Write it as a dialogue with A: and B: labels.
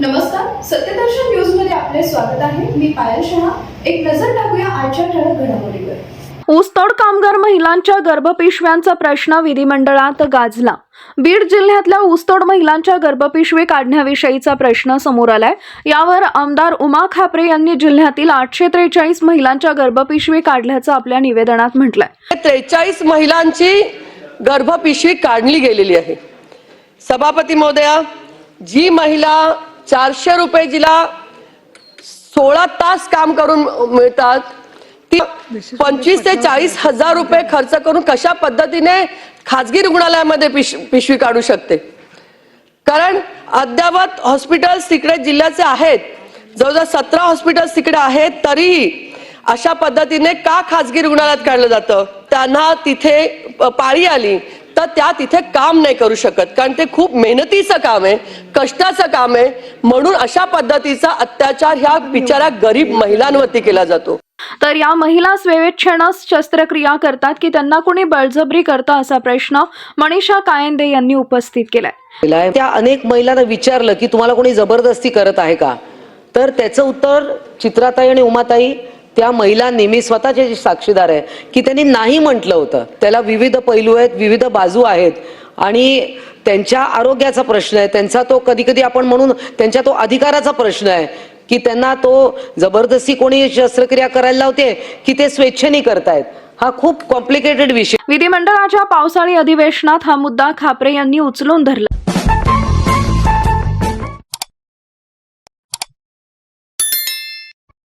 A: नमस्कार सत्यदर्शन न्यूजमध्ये आपले स्वागत आहे. मी पायल शहा. एक नजर टाकूया आजच्या ठळक घडामोडीवर.
B: ऊसतोड कामगार महिलांच्या गर्भपिशव्यांचा प्रश्न विधिमंडळात गाजला. बीड जिल्ह्यातल्या ऊसतोड महिलांच्या गर्भपिशवी काढण्याविषयीचा प्रश्न समोर आलाय. यावर आमदार उमा खापरे यांनी जिल्ह्यातील आठशे त्रेचाळीस महिलांच्या गर्भपिशवी काढल्याचं आपल्या निवेदनात म्हटलंय.
C: त्रेचाळीस महिलांची गर्भपिशवी काढली गेलेली आहे. सभापती महोदया जी महिला चारशे रुपये जिला सोळा तास काम करून मिळतात. ती पंचवीस ते चाळीस हजार रुपये खर्च करून कशा पद्धतीने खाजगी रुग्णालयामध्ये पिश पिशवी काढू शकते? कारण अद्यावत हॉस्पिटल्स तिकडे जिल्ह्याचे आहेत. जवळजवळ सतरा हॉस्पिटल्स तिकडे आहेत तरीही अशा पद्धतीने का खाजगी रुग्णालयात काढलं जातं? त्यांना तिथे पाळी आली तर त्या तिथे काम नाही करू शकत. कारण ते खूप मेहनतीचं काम आहे कष्टाचं काम आहे. म्हणून अशा पद्धतीचा अत्याचार ह्या बिचाऱ्या गरीब महिलांवरती केला जातो.
B: तर या महिला स्वेच्छेनं शस्त्रक्रिया करतात की त्यांना कोणी बळजबरी करतं असा प्रश्न मनीषा कायंदे यांनी उपस्थित केलाय.
D: केलाय त्या अनेक महिलांना विचारलं की तुम्हाला कोणी जबरदस्ती करत आहे का? तर त्याचं उत्तर चित्राताई आणि उमाताई त्या महिलांनी मी स्वतःचे जे साक्षीदार आहे की त्यांनी नाही म्हटलं होतं. त्याला विविध पैलू आहेत विविध बाजू आहेत. आणि त्यांच्या आरोग्याचा प्रश्न आहे त्यांचा तो कधी कधी आपण म्हणून त्यांच्या तो अधिकाराचा प्रश्न आहे की त्यांना तो जबरदस्ती कोणी शस्त्रक्रिया करायला लावते की ते स्वेच्छेने करतायत. हा खूप कॉम्प्लिकेटेड विषय.
B: विधिमंडळाच्या पावसाळी अधिवेशनात हा मुद्दा खापरे यांनी उचलून धरला.